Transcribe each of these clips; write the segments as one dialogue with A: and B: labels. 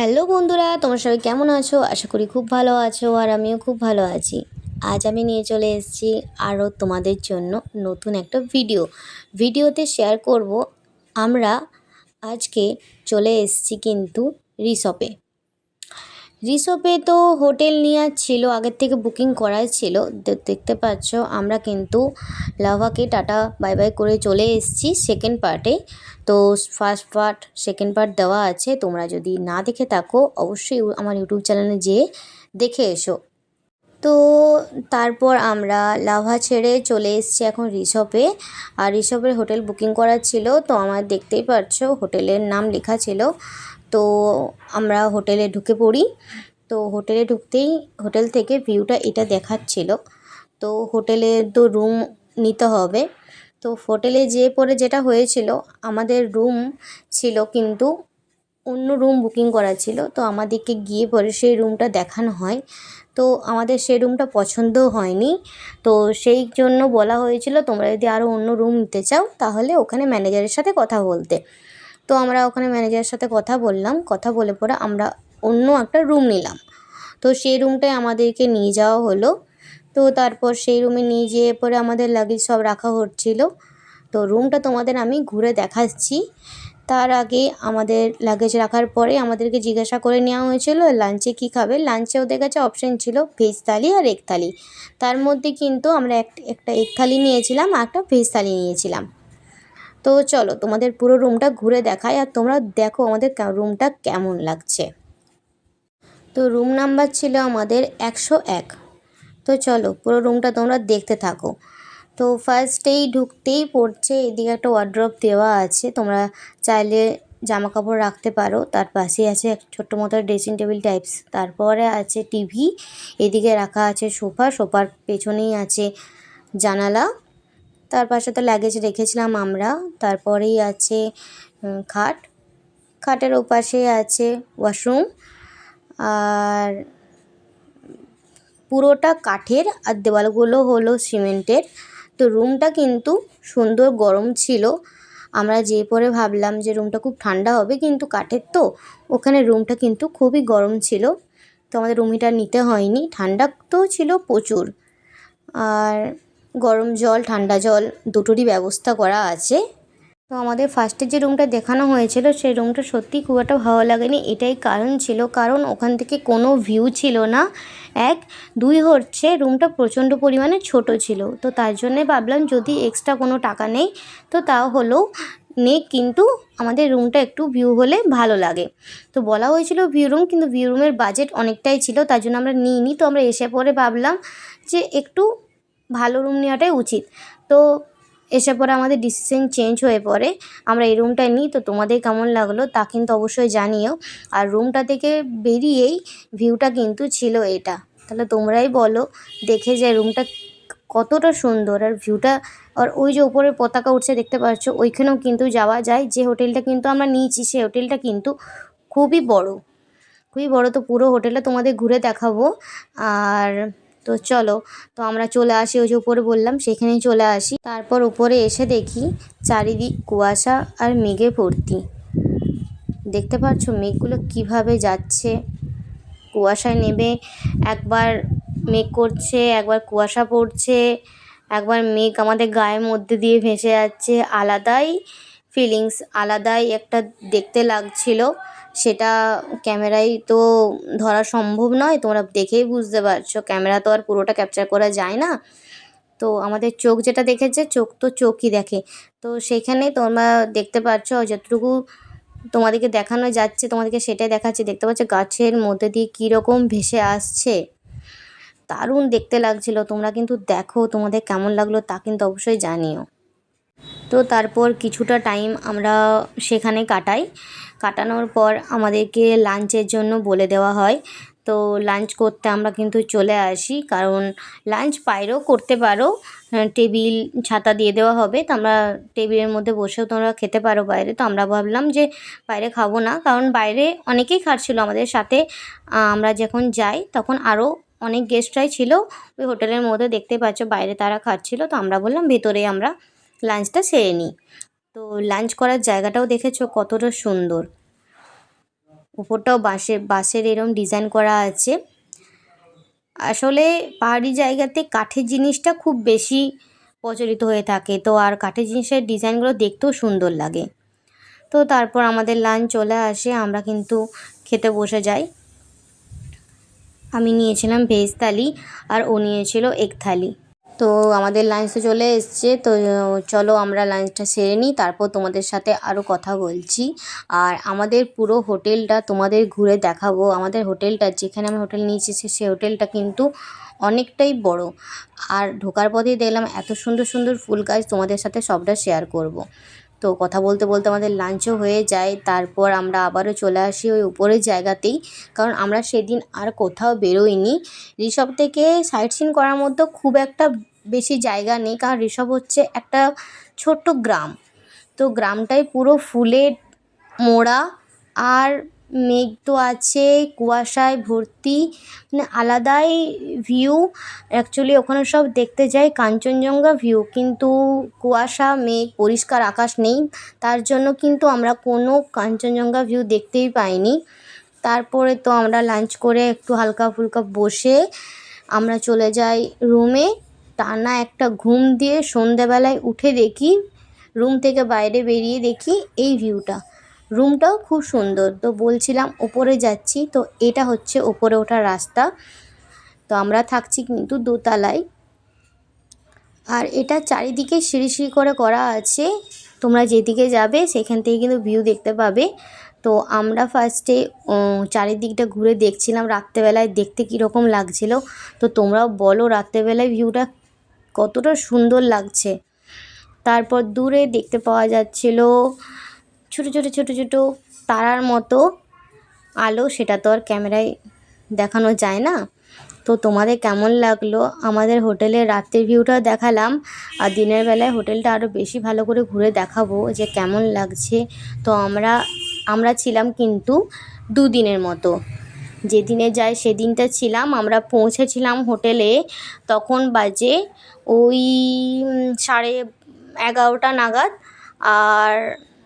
A: Hello বন্ধুরা, তোমার সবাই কেমন আছো? আশা করি খুব ভালো আছো আর আমিও খুব ভালো আছি। আজ আমি নিয়ে চলে এসেছি আরও তোমাদের জন্য নতুন একটা ভিডিও। ভিডিওতে শেয়ার করব আমরা আজকে চলে এসেছি কিন্তু রিসপে। রিসপে তো হোটেল নেওয়ার ছিল, আগের থেকে বুকিং করাই ছিল। দেখতে পাচ্ছ, আমরা কিন্তু লাভাকে টাটা, বাই বাই করে চলে এসেছি সেকেন্ড পার্টে তো ফার্স্ট পার্ট সেকেন্ড পার্ট দেওয়া আছে, তোমরা যদি না দেখে থাকো, অবশ্যই আমার ইউটিউব চ্যানেলে যেয়ে দেখে এসো। তো তারপর আমরা লাভা ছেড়ে চলে এসেছি এখন রিসপে। আর রিসপের হোটেল বুকিং করা ছিল, তো আমার দেখতেই পাচ্ছ, হোটেলের নাম লেখা ছিল তো আমরা হোটেলে ঢুকে পড়ি। তো হোটেলে ঢুকতেই হোটেল থেকে ভিউটা এটা দেখাচ্ছিল। তো হোটেলে তো রুম নিতে হবে। তো হোটেলে যেয়ে পরে যেটা হয়েছিল, আমাদের রুম ছিল কিন্তু অন্য রুম বুকিং করা ছিল। তো আমাদেরকে গিয়ে পরে সেই রুমটা দেখানো হয়। তো আমাদের সেই রুমটা পছন্দ হয়নি। তো সেই জন্য বলা হয়েছিল, তোমরা যদি আরও অন্য রুম নিতে চাও, তাহলে ওখানে ম্যানেজারের সাথে কথা বলতে। তো আমরা ওখানে ম্যানেজারের সাথে কথা বললাম। কথা বলে পরে আমরা অন্য একটা রুম নিলাম। তো সেই রুমটায় আমাদেরকে নিয়ে যাওয়া হলো। তো তারপর সেই রুমে নিয়ে যেয়ে পরে আমাদের লাগেজ সব রাখা হচ্ছিল। তো রুমটা তোমাদের আমি ঘুরে দেখাচ্ছি। তার আগে আমাদের লাগেজ রাখার পরে আমাদেরকে জিজ্ঞাসা করে নেওয়া হয়েছিল লাঞ্চে কী খাবে? লাঞ্চে ওদের কাছে অপশন ছিল ভেজ থালি আর এগ থালি। তার মধ্যে কিন্তু আমরা এক, একটা এগ থালি নিয়েছিলাম আর একটা ভেজ থালি নিয়েছিলাম। তো চলো তোমাদের পুরো রুমটা ঘুরে দেখাই আর তোমরা দেখো আমাদের রুমটা কেমন লাগছে। তো রুম নাম্বার ছিল আমাদের একশো এক। তো চলো পুরো রুমটা তোমরা দেখতে থাকো। তো ফার্স্টেই ঢুকতেই পড়ছে, এদিকে একটা ওয়ার্ড্রপ দেওয়া আছে, তোমরা চাইলে জামা কাপড় রাখতে পারো। তার পাশেই আছে এক ছোট্ট মতো ড্রেসিং টেবিল টাইপস তারপরে আছে টিভি এদিকে রাখা আছে সোফা, সোফার পেছনেই আছে জানালা। তার পাশে তো লাগেজ রেখেছিলাম আমরা। তারপরেই আছে খাট। খাটের ওপাশে আছে ওয়াশরুম আর পুরোটা কাঠের আর দেওয়ালগুলো হলো সিমেন্টের। তো রুমটা কিন্তু সুন্দর গরম ছিল। আমরা যেয়ে পরে ভাবলাম যে রুমটা খুব ঠান্ডা হবে, কিন্তু কাঠের তো। ওখানে রুমটা কিন্তু খুবই গরম ছিল। তো আমাদের রুম হিটার নিতে হয়নি। ঠান্ডা তো ছিল প্রচুর। আর গরম জল, ঠান্ডা জল দুটোরই ব্যবস্থা করা আছে। তো আমাদের ফার্স্টে যে রুমটা দেখানো হয়েছিল, সেই রুমটা সত্যি খুব একটা ভালো লাগেনি। এটাই কারণ ছিল, কারণ ওখান থেকে কোনো ভিউ ছিল না। এক, দুই হচ্ছে রুমটা প্রচণ্ড পরিমাণে ছোট ছিল। তো তার জন্যে ভাবলাম যদি এক্সট্রা কোনো টাকা নেই, তো তা হলেও নে কিন্তু আমাদের রুমটা একটু ভিউ হলে ভালো লাগে। তো বলা হয়েছিল ভিউ রুম কিন্তু ভিউ রুমের বাজেট অনেকটাই ছিল, তার জন্য আমরা নিইনি। তো আমরা এসে পরে ভাবলাম যে একটু ভালো রুম নেওয়াটাই উচিত। তো এসে পরে আমাদের ডিসিশন চেঞ্জ হয়ে পড়ে। আমরা এই রুমটায় নিই, তো তোমাদের কেমন লাগল তা কিন্তু অবশ্যই জানিও। আর রুমটা থেকে বেরিয়েই ভিউটা কিন্তু ছিল এটা। তাহলে তোমরাই বলো, দেখে যে রুমটা কতটা সুন্দর। আর ভিউটা আর ওই যে উপরে পতাকা উঠছে দেখতে পাচ্ছ, ওইখানেও কিন্তু যাওয়া যায়। যে হোটেলটা কিন্তু আমরা নিয়েছি সেই হোটেলটা কিন্তু খুবই বড়। খুবই বড়, তো পুরো হোটেলটা তোমাদের ঘুরে দেখাবো। আর তো চলো, তো আমরা চলে আসি ওই যে উপরে বললাম, সেখানেই চলে আসি। তারপর উপরে এসে দেখি চারিদিক কুয়াশা আর মেঘে ভর্তি। দেখতে পাচ্ছ মেঘগুলো কীভাবে যাচ্ছে? কুয়াশায় নেবে একবার মেঘ করছে, একবার কুয়াশা পড়ছে, একবার মেঘ আমাদের গায়ের মধ্যে দিয়ে ভেসে যাচ্ছে। আলাদাই ফিলিংস আলাদাই একটা দেখতে লাগছিল। সেটা ক্যামেরায় তো ধরা সম্ভব নয়, তোমরা দেখেই বুঝতে পারছ। ক্যামেরা তো আর পুরোটা ক্যাপচার করা যায় না। তো আমাদের চোখ যেটা দেখেছে, চোখ তো চোখই দেখে। তো সেখানে তোমরা দেখতে পাচ্ছ যতটুকু তোমাদেরকে দেখানো যাচ্ছে, তোমাদেরকে সেটাই দেখাচ্ছে। দেখতে পাচ্ছ গাছের মধ্যে দিয়ে কীরকম ভেসে আসছে। দারুণ দেখতে লাগছিল। তোমরা কিন্তু দেখো, তোমাদের কেমন লাগল তা কিন্তু অবশ্যই জানিও। তো তারপর কিছুটা টাইম আমরা সেখানে কাটাই। কাটানোর পর আমাদেরকে লাঞ্চের জন্য বলে দেওয়া হয়। তো লাঞ্চ করতে আমরা কিন্তু চলে আসি কারণ লাঞ্চ বাইরেও করতে পারো হ্যাঁ, টেবিল ছাতা দিয়ে দেওয়া হবে। তো আমরা টেবিলের মধ্যে বসেও তোমরা খেতে পারো বাইরে। তো আমরা ভাবলাম যে বাইরে খাব না কারণ বাইরে অনেকেই খাচ্ছিল আমাদের সাথে। আমরা যখন যাই তখন আরও অনেক গেস্টরাই ছিল। ওই হোটেলের মধ্যে দেখতে পাচ্ছ বাইরে তারা খাচ্ছিল। তো আমরা বললাম ভেতরে আমরা লাঞ্চটা সেরে নিই তো লাঞ্চ করার জায়গাটাও দেখেছ কতটা সুন্দর। উপরটাও বাঁশের বাঁশের এরম ডিজাইন করা আছে। আসলে পাহাড়ি জায়গাতে কাঠের জিনিসটা খুব বেশি প্রচলিত হয়ে থাকে। তো আর কাঠের জিনিসের ডিজাইনগুলো দেখতেও সুন্দর লাগে। তো তারপর আমাদের লাঞ্চ চলে আসে, আমরা কিন্তু খেতে বসে যাই। আমি নিয়েছিলাম ভেজ থালি আর ও নিয়েছিল এগ থালি। তো আমাদের লাঞ্চ চলে এসছে। তো, চলো আমরা লাঞ্চটা সেরে নিই, তারপর তোমাদের সাথে আরও কথা বলছি। আর আমাদের পুরো হোটেলটা তোমাদের ঘুরে দেখাবো। আমাদের হোটেলটা, যেখানে আমরা হোটেল নিয়েছি সে হোটেলটা কিন্তু অনেকটাই বড়। আর ঢোকার পথেই দেখলাম এত সুন্দর সুন্দর ফুল গাছ তোমাদের সাথে সবটা শেয়ার করব। তো কথা বলতে বলতে আমাদের লাঞ্চও হয়ে যায়। তারপর আমরা আবারও চলে আসি ওই উপরের জায়গাতেই। কারণ আমরা সেদিন আর কোথাও বেরোইনি। রিসর্ট থেকে সাইট সিন করার মতো খুব একটা বেশি জায়গা নেই, কারণ ঋষভ হচ্ছে একটা ছোট্ট গ্রাম। তো গ্রামটাই পুরো ফুলে মোড়া, আর মেঘ তো আছে, কুয়াশায় ভর্তি মানে আলাদাই ভিউ অ্যাকচুয়ালি ওখানে সব দেখতে যাই, কাঞ্চনজঙ্ঘা ভিউ কিন্তু কুয়াশা, মেঘ, পরিষ্কার আকাশ নেই। তার জন্য কিন্তু আমরা কোনো কাঞ্চনজঙ্ঘা ভিউ দেখতেই পাইনি। তারপরে তো আমরা লাঞ্চ করে একটু হালকা ফুলকা বসে আমরা চলে যাই রুমে টানা একটা ঘুম দিয়ে সন্ধেবেলায় উঠে দেখি, রুম থেকে বাইরে বেরিয়ে দেখি এই ভিউটা। রুমটাও খুব সুন্দর। তো বলছিলাম ওপরে যাচ্ছি, তো এটা হচ্ছে ওপরে ওঠার রাস্তা। তো আমরা থাকছি কিন্তু দোতলায়। আর এটা চারিদিকে সিঁড়ি সিঁড়ি করে করা আছে। তোমরা যেদিকে যাবে সেখান থেকে কিন্তু ভিউ দেখতে পাবে। তো আমরা ফার্স্টে চারিদিকটা ঘুরে দেখছিলাম। রাত্রেবেলায় দেখতে কীরকম লাগছিল। তো তোমরাও বলো রাত্রেবেলায় ভিউটা কতটা সুন্দর লাগছে। তারপর দূরে দেখতে পাওয়া যাচ্ছিল ছোট ছোট ছোট ছোট তারার মতো আলো। সেটা তো আর ক্যামেরায় দেখানো যায় না। তো তোমাদের কেমন লাগল? আমাদের হোটেলের রাতের ভিউটা দেখালাম। আর দিনের বেলায় হোটেলটা আরও বেশি ভালো করে ঘুরে দেখাবো যে কেমন লাগছে। তো আমরা আমরা ছিলাম কিন্তু দুদিনের মতো। যেদিনে যাই সেদিনটা ছিলাম, আমরা পৌঁছেছিলাম হোটেলে, তখন বাজে ওই সাড়ে এগারোটা নাগাদ, আর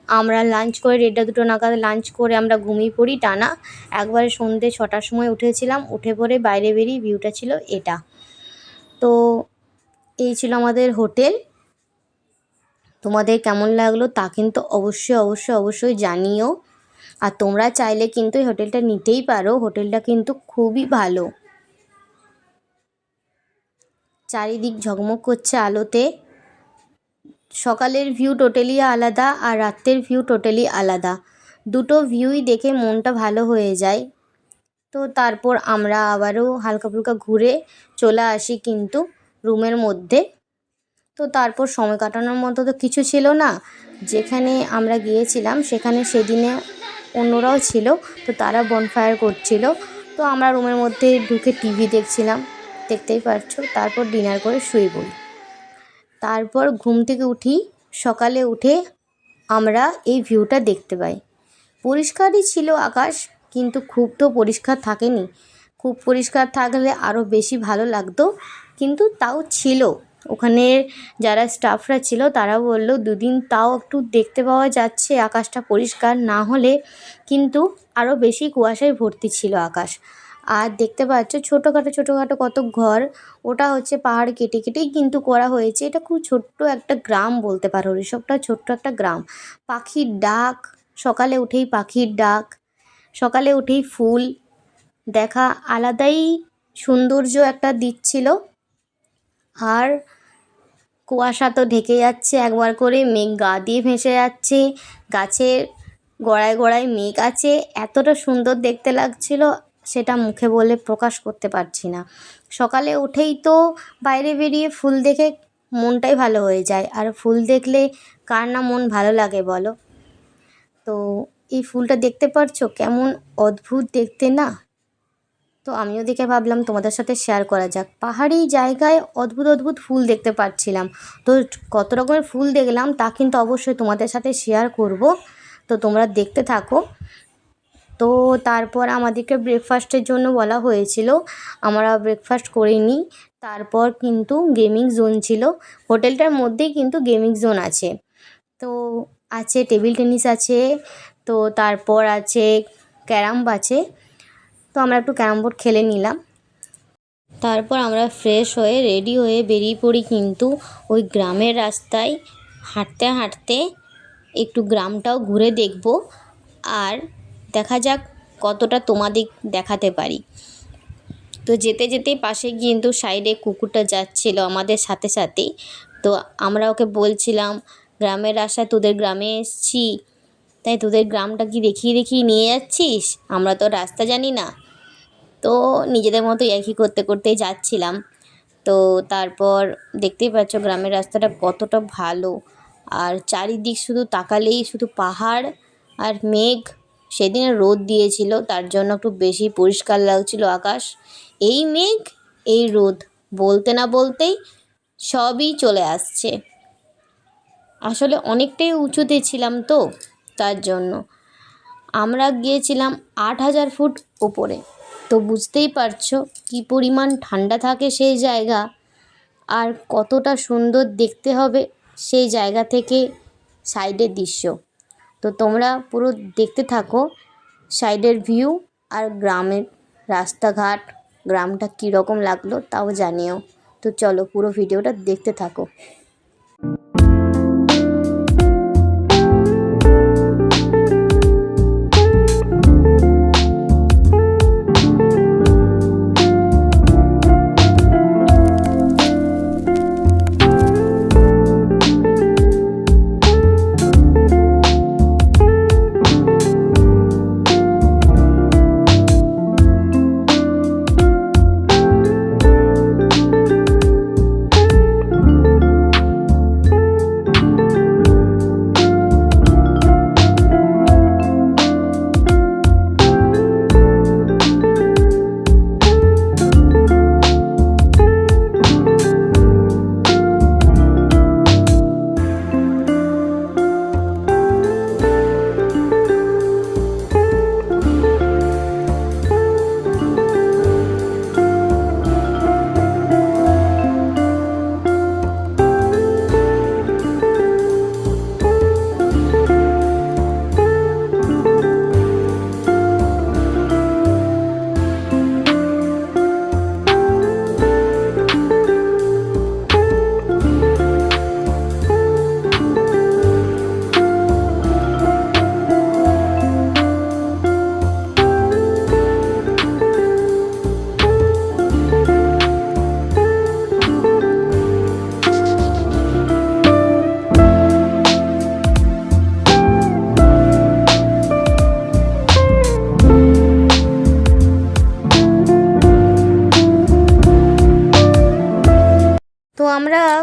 A: আমরা লাঞ্চ করে, দেড়টা দুটো নাগাদ লাঞ্চ করে আমরা ঘুমিয়ে পড়ি টানা। একবারে সন্ধ্যে ছটার সময় উঠেছিলাম, উঠে পড়ে বাইরে বেরিয়ে ভিউটা ছিল এটা। তো এই ছিল আমাদের হোটেল। তোমাদের কেমন লাগল তা কিন্তু অবশ্যই অবশ্যই অবশ্যই জানিও। আর তোমরা চাইলে কিন্তু এই হোটেলটা নিতেই পারো। হোটেলটা কিন্তু খুবই ভালো। চারিদিক ঝকমক করছে আলোতে। সকালের ভিউ টোটালি আলাদা আর রাত্রের ভিউ টোটালি আলাদা। দুটো ভিউই দেখে মনটা ভালো হয়ে যায়। তো তারপর আমরা আবারও হালকা ফুলকা ঘুরে চলে আসি কিন্তু রুমের মধ্যে। তো তারপর সময় কাটানোর মতো তো কিছু ছিল না। যেখানে আমরা গিয়েছিলাম সেখানে সেদিনে অন্যরাও ছিল, তো তারা বনফায়ার করছিল। তো আমরা রুমের মধ্যে ঢুকে টিভি দেখছিলাম, দেখতেই পারছ। তারপর ডিনার করে শুয়ে পড়ি। তারপর ঘুম থেকে উঠি, সকালে উঠে আমরা এই ভিউটা দেখতে পাই। পরিষ্কারই ছিল আকাশ, কিন্তু খুব তো পরিষ্কার থাকেনি। খুব পরিষ্কার থাকলে আরও বেশি ভালো লাগতো, কিন্তু তাও ছিল। ওখানের যারা স্টাফরা ছিল তারা বলল, দুদিন তাও একটু দেখতে পাওয়া যাচ্ছে, আকাশটা পরিষ্কার না হলে কিন্তু আরও বেশি কুয়াশায় ভর্তি ছিল আকাশ। আর দেখতে পাচ্ছ, ছোটোখাটো ছোটোখাটো কত ঘর, ওটা হচ্ছে পাহাড় কেটে কেটেই কিন্তু করা হয়েছে। এটা খুব ছোট্ট একটা গ্রাম বলতে পারো ঋষভটা ছোট্ট একটা গ্রাম। পাখির ডাক, সকালে উঠেই পাখির ডাক, সকালে উঠেই ফুল, দেখা আলাদাই সৌন্দর্য একটা দিচ্ছিল আর কুয়াশা তো ঢেকে যাচ্ছে, একবার করে মেঘ গা দিয়ে ভেসে যাচ্ছে। গাছের গোড়ায় গোড়ায় মেঘ আছে। এতটা সুন্দর দেখতে লাগছিল, সেটা মুখে বলে প্রকাশ করতে পারছি না। সকালে উঠেই তো বাইরে বেরিয়ে ফুল দেখে মনটাই ভালো হয়ে যায়। আর ফুল দেখলে কার না মন ভালো লাগে বলো? তো এই ফুলটা দেখতে পারছ? কেমন অদ্ভুত দেখতে না? তো আমি ওদিকে ভাবলাম তোমাদের সাথে শেয়ার করা যাক। পাহাড়ি জায়গায় অদ্ভুত অদ্ভুত ফুল দেখতে পাচ্ছিলাম। তো কত রকমের ফুল দেখলাম তা কিন্তু অবশ্যই তোমাদের সাথে শেয়ার করব। তো তোমরা দেখতে থাকো। তো তারপর আমাদেরকে ব্রেকফাস্টের জন্য বলা হয়েছিল। আমরা ব্রেকফাস্ট করিনি। তারপর কিন্তু গেমিং জোন ছিল। হোটেলটার মধ্যেই কিন্তু গেমিং জোন আছে। তো আছে টেবিল টেনিস আছে। তো তারপর আছে, ক্যারাম আছে। তো আমরা একটু ক্যারাম বোর্ড খেলে নিলাম। তারপর আমরা ফ্রেশ হয়ে রেডি হয়ে বেরিয়ে পড়ি কিন্তু ওই গ্রামের রাস্তায়। হাঁটতে হাঁটতে একটু গ্রামটাও ঘুরে দেখব আর দেখা যাক কতটা তোমাদের দেখাতে পারি। তো যেতে যেতে পাশে কিন্তু সাইডে কুকুরটা যাচ্ছিল আমাদের সাথে সাথেই। তো আমরা ওকে বলছিলাম, গ্রামের রাস্তায় তোদের গ্রামে এসছি। তাই তোদের গ্রামটা কি দেখিয়ে দেখিয়ে নিয়ে যাচ্ছিস? আমরা তো রাস্তা জানি না। তো নিজেদের মতো একই করতে, করতেই যাচ্ছিলাম। তো তারপর দেখতেই পাচ্ছ গ্রামের রাস্তাটা কতটা ভালো। আর চারিদিক শুধু তাকালেই শুধু পাহাড় আর মেঘ সেদিন রোদ দিয়েছিল, তার জন্য একটু বেশি পরিষ্কার লাগছিল আকাশ। এই মেঘ, এই রোদ, বলতে না বলতেই সবই চলে আসছে। আসলে অনেকটাই উঁচুতে ছিলাম তো, তার জন্য। আমরা গিয়েছিলাম আট হাজার ফুট ওপরে। তো বুঝতেই পারছ কী পরিমাণ ঠান্ডা থাকে সেই জায়গা। আর কতটা সুন্দর দেখতে হবে সেই জায়গা থেকে সাইডের দৃশ্য। তো তোমরা পুরো দেখতে থাকো সাইডের ভিউ আর গ্রামের রাস্তাঘাট, গ্রামটা কীরকম লাগল তাও জানিও। তো চলো পুরো ভিডিওটা দেখতে থাকো।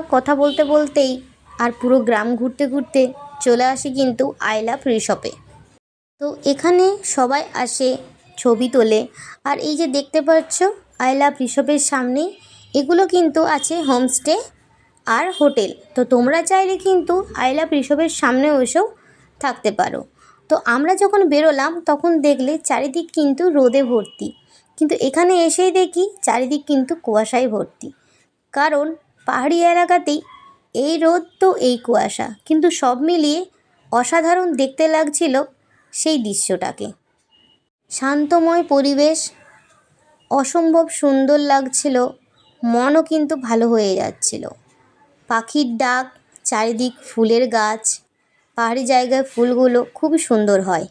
A: কথা বলতে বলতেই আর পুরো গ্রাম ঘুরতে ঘুরতে চলে আসি কিন্তু আই লাভ রিসপে। তো এখানে সবাই আসে ছবি তোলে। আর এই যে দেখতে পাচ্ছ, আই লাভ রিসপের সামনে এগুলো কিন্তু আছে হোমস্টে আর হোটেল। তো তোমরা চাইলে কিন্তু আই লাভ রিসপের সামনে এসেও থাকতে পারো। তো আমরা যখন বেরোলাম, তখন দেখলে চারিদিক কিন্তু রোদে ভর্তি। কিন্তু এখানে এসেই দেখি চারিদিক কিন্তু কুয়াশায় ভর্তি। কারণ পাহাড়ি এলাকাতেই এই রোদ তো এই কুয়াশা। কিন্তু সব মিলিয়ে অসাধারণ দেখতে লাগছিল সেই দৃশ্যটাকে। শান্তময় পরিবেশ, অসম্ভব সুন্দর লাগছিল, মনও কিন্তু ভালো হয়ে যাচ্ছিল। পাখির ডাক, চারিদিক ফুলের গাছ, পাহাড়ি জায়গায় ফুলগুলো খুবই সুন্দর হয়।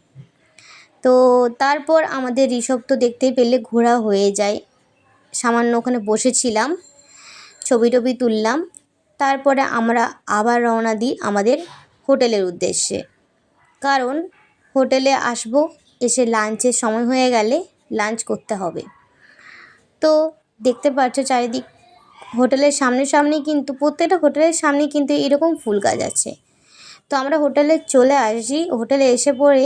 A: তো তারপর আমাদের ঋষভ তো দেখতে পেলে ঘোরা হয়ে যায়। সামান্য ওখানে বসেছিলাম। ছবি টবি তুললাম। তারপরে আমরা আবার রওনা দিই আমাদের হোটেলের উদ্দেশ্যে। কারণ হোটেলে আসব, এসে লাঞ্চের সময় হয়ে গেলে লাঞ্চ করতে হবে। তো দেখতে পাচ্ছ চারিদিক, হোটেলের সামনে সামনেই কিন্তু, প্রত্যেকটা হোটেলের সামনেই কিন্তু এরকম ফুল গাছ আছে। তো আমরা হোটেলে চলে আসি। হোটেলে এসে পড়ে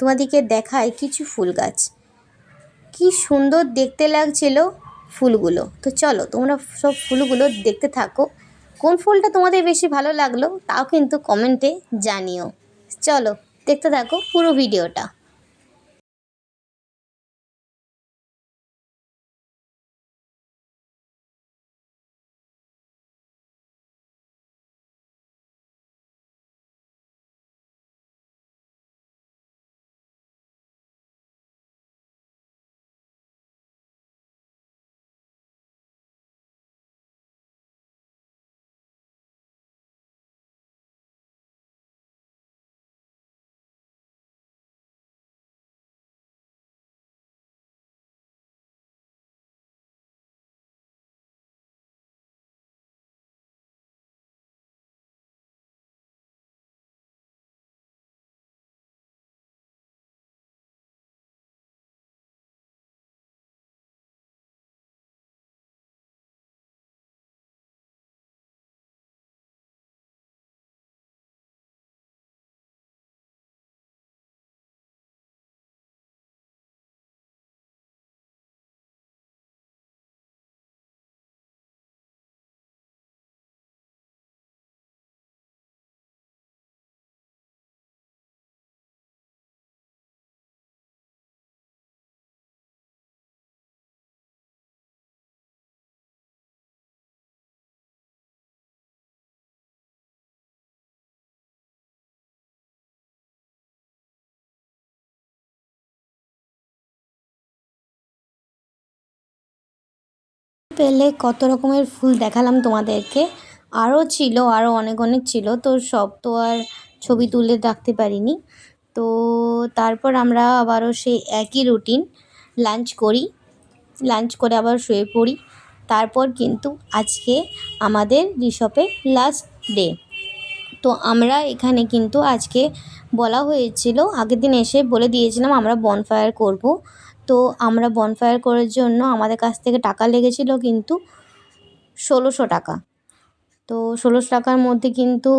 A: তোমাদেরকে দেখায় কিছু ফুল গাছ। কি সুন্দর দেখতে লাগছিল। ফুলগুলো। তো চলো, তোমরা সব ফুলগুলো দেখতে থাকো। কোন ফুলটা তোমাদের বেশি ভালো লাগল, তাও কিন্তু কমেন্টে জানিও। চলো, দেখতে থাকো পুরো ভিডিওটা। পেলে কত রকমের ফুল দেখালাম তোমাদেরকে। আরও ছিল আরও অনেক অনেক ছিল, তো সব তো আর ছবি তুলে রাখতে পারিনি। তো তারপর আমরা আবারও সেই একই রুটিন লাঞ্চ করি। লাঞ্চ করে আবার শুয়ে পড়ি। তারপর কিন্তু আজকে আমাদের রিসপে লাস্ট ডে তো আমরা এখানে কিন্তু আজকে বলা হয়েছিল, আগের দিন এসে বলে দিয়েছিলাম আমরা বনফায়ার করব। তো আমরা বনফায়ার করার জন্য আমাদের কাছ থেকে টাকা লেগেছিল কিন্তু ষোলোশো টাকা। তো ষোলোশো টাকার মধ্যে কিন্তু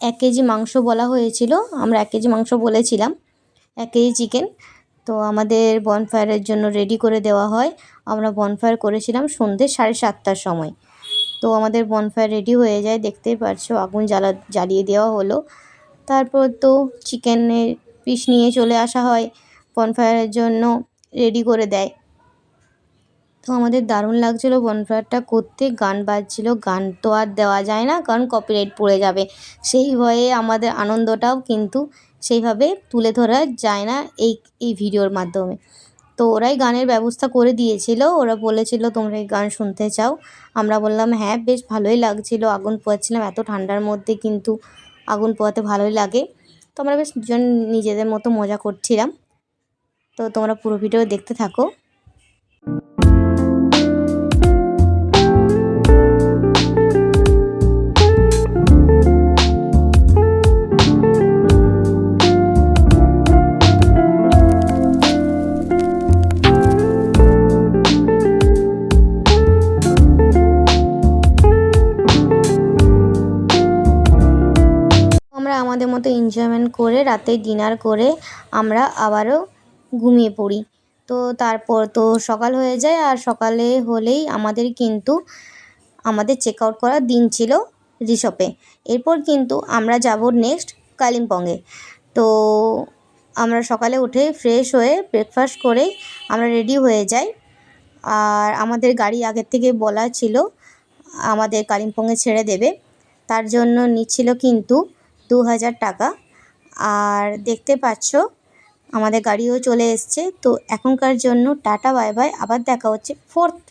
A: এক কেজি মাংস বলা হয়েছিল, আমরা এক কেজি মাংস বলেছিলাম, এক কেজি চিকেন তো আমাদের বনফায়ারের জন্য রেডি করে দেওয়া হয়। আমরা বনফায়ার করেছিলাম সন্ধ্যে সাড়ে সাতটার সময়। তো আমাদের বনফায়ার রেডি হয়ে যায়, দেখতেই পারছ আগুন জ্বালা, জ্বালিয়ে দেওয়া হলো। তারপর তো চিকেনের পিস নিয়ে চলে আসা হয়। বনফায়ারের জন্য রেডি করে দেয়। তো আমাদের দারুণ লাগছিল বনফায়ারটা করতে। গান বাজছিল, গান তো আর দেওয়া যায় না, কারণ কপিরাইট পড়ে যাবে। সেই ভয়ে আমাদের আনন্দটাও কিন্তু সেইভাবে তুলে ধরা যায় না এই এই ভিডিওর মাধ্যমে। তো ওরাই গানের ব্যবস্থা করে দিয়েছিল। ওরা বলেছিল, তোমরা এই গান শুনতে চাও। আমরা বললাম হ্যাঁ বেশ ভালোই লাগছিল। আগুন পোয়াচ্ছিলাম এত ঠান্ডার মধ্যে, কিন্তু আগুন পোয়াতে ভালোই লাগে। তো আমরা বেশ দুজন নিজেদের মতো মজা করছিলাম। তো তোমরা পুরো ভিডিও দেখতে থাকো। আমরা আমাদের মতো এনজয়মেন্ট করে রাতে ডিনার করে আমরা আবারও ঘুমিয়ে পড়ি। তো তারপর তো সকাল হয়ে যায় আর সকালে হলেই আমাদের কিন্তু আমাদের চেক আউট করার দিন ছিল রিসপে। এরপর কিন্তু আমরা যাব নেক্সট কালিম্পংয়ে। তো আমরা সকালে উঠে ফ্রেশ হয়ে ব্রেকফাস্ট করে আমরা রেডি হয়ে যাই। আর আমাদের গাড়ি আগের থেকে বলা ছিল আমাদের কালিম্পংয়ে ছেড়ে দেবে। তার জন্য নিচ্ছিল কিন্তু দু হাজার টাকা। আর দেখতে পাচ্ছ আমাদের গাড়িও চলে এসছে। তো এখনকার জন্য টাটা বাই বাই। আবার দেখা হচ্ছে ফোর্থ